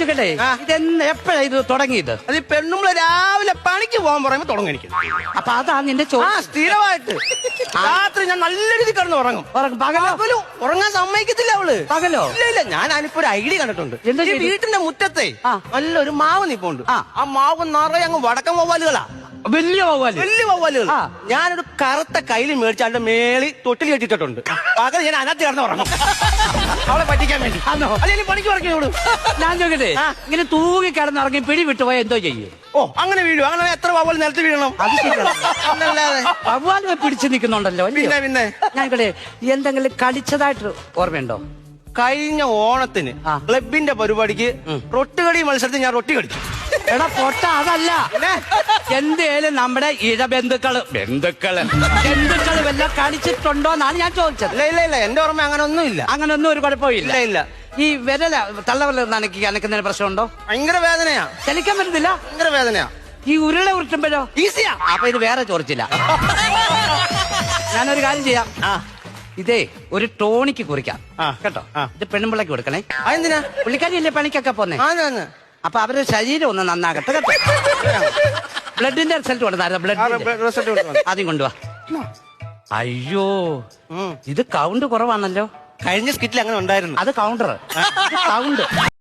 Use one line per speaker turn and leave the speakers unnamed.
ചോദിക്കട്ടെ. ഇതെന്ന് എപ്പോഴാ ഇത് തുടങ്ങിയത്
അത് ഈ പെണ്ണുമ്പൾ രാവിലെ പണിക്ക് പോകാൻ പറയുമ്പോ തുടങ്ങി എനിക്ക്
അപ്പൊ അതാ നിന്റെ
ആ
ചോദ്യം
സ്ഥിരമായിട്ട് രാത്രി ഞാൻ നല്ല രീതിയിൽ കിടന്ന് ഉറങ്ങും
ഉറങ്ങും. പകലോ?
പകൽ ഉറങ്ങാൻ സമ്മതിക്കത്തില്ല അവൾ
പകലോ?
ഇല്ല ഇല്ല ഞാൻ അതിനിപ്പോ ഒരു ഐഡിയ കണ്ടിട്ടുണ്ട്
എന്താ
ഈ? വീട്ടിന്റെ മുറ്റത്തെ
ആ.
നല്ലൊരു മാവ് നിപ്പുണ്ട്
ആ.
ആ മാവ് നിറയെ അങ്ങ് വടക്കം വവ്വാലുകളാ
വലിയ പോവാൽ
വലിയ വവ്വാലുകൾ.
ആ.
ഞാനൊരു കറുത്ത കയ്യിൽ മേടിച്ച് അതിന്റെ മേളി തൊട്ടിൽ കെട്ടിട്ടുണ്ട് പകൽ ഞാൻ അനത്തി കിടന്ന് ഉറങ്ങും. അവളെ പറ്റിക്കാൻ വേണ്ടി.
ആണോ?
അല്ലെങ്കിൽ പണിക്ക് ഉറക്കിയോളൂ
ഞാൻ ചോദിക്കട്ടെ
ആ.
ഇങ്ങനെ തൂങ്ങി കിടന്നിറങ്ങി പിടി വിട്ടുപോയ എന്തോ ചെയ്യും?
ഓ അങ്ങനെ വീഴും. അങ്ങനെ എത്ര വവ്വാൽ നിലത്ത് വീഴണം?
അത് ശരിയാണ്. പിടിച്ചു നിൽക്കുന്നുണ്ടല്ലോ അല്ലയോ?
പിന്നെ പിന്നെ.
ഞാൻ ഇവിടെ എന്തെങ്കിലും കളിച്ചതായിട്ട് ഓർമ്മയുണ്ടോ?
കഴിഞ്ഞ ഓണത്തിന്
ആ.
ക്ലബിന്റെ പരിപാടിക്ക് റൊട്ടുകടി മത്സരത്തിൽ ഞാൻ റൊട്ടി കടിച്ചു
എടാ പൊട്ട അതല്ല? എന്തേലും നമ്മുടെ ഇഴബന്ധുക്കൾ. ബന്ധുക്കൾ. ബന്ധുക്കൾ വല്ല കളിച്ചിട്ടുണ്ടോ എന്നാണ് ഞാൻ ചോദിച്ചത്.
ഇല്ല ഇല്ല ഇല്ല. എന്റെ ഓർമ്മ അങ്ങനെ ഒന്നും ഇല്ല
അങ്ങനെ ഒന്നും ഒരു കുഴപ്പമില്ല.
ഇല്ല ഇല്ല.
ഈ വിരല തള്ളവല്ല നനക്കി അനക്കുന്നതിന് പ്രശ്നമുണ്ടോ?
ഭയങ്കര വേദനയാ.
ചലിക്കാൻ പറ്റുന്നില്ല
ഭയങ്കര വേദനയാ.
ഈ ഉരുള ഉരുട്ടുമ്പോഴോ?
ഈസിയാ.
അപ്പൊ ഇത് വേറെ ചോദിച്ചില്ല ഞാനൊരു കാര്യം ചെയ്യാം. ഇതേ ഒരു ടോണിക്ക് കുറിക്കാം.
ആ.
കേട്ടോ? ഇത് പെണ്ണുമ്പിള്ളക്ക് കൊടുക്കണേ.
അതെന്തിനാ?
പുള്ളിക്കാരിയല്ലേ പണിക്കൊക്കെ പോന്നെ? അപ്പൊ അവരുടെ ശരീരം ഒന്ന് നന്നാകട്ടെ കേട്ടോ. ബ്ലഡിന്റെ റിസൾട്ട് കൊണ്ടുവന്നായിരുന്നു ബ്ലഡ്
റിസൾട്ട്
ആദ്യം കൊണ്ടുവാ. അയ്യോ ഇത് കൗണ്ട് കുറവാണല്ലോ.
കഴിഞ്ഞ സ്കിറ്റിൽ അങ്ങനെ ഉണ്ടായിരുന്നു.
അത് കൗണ്ടർ കൗണ്ട്.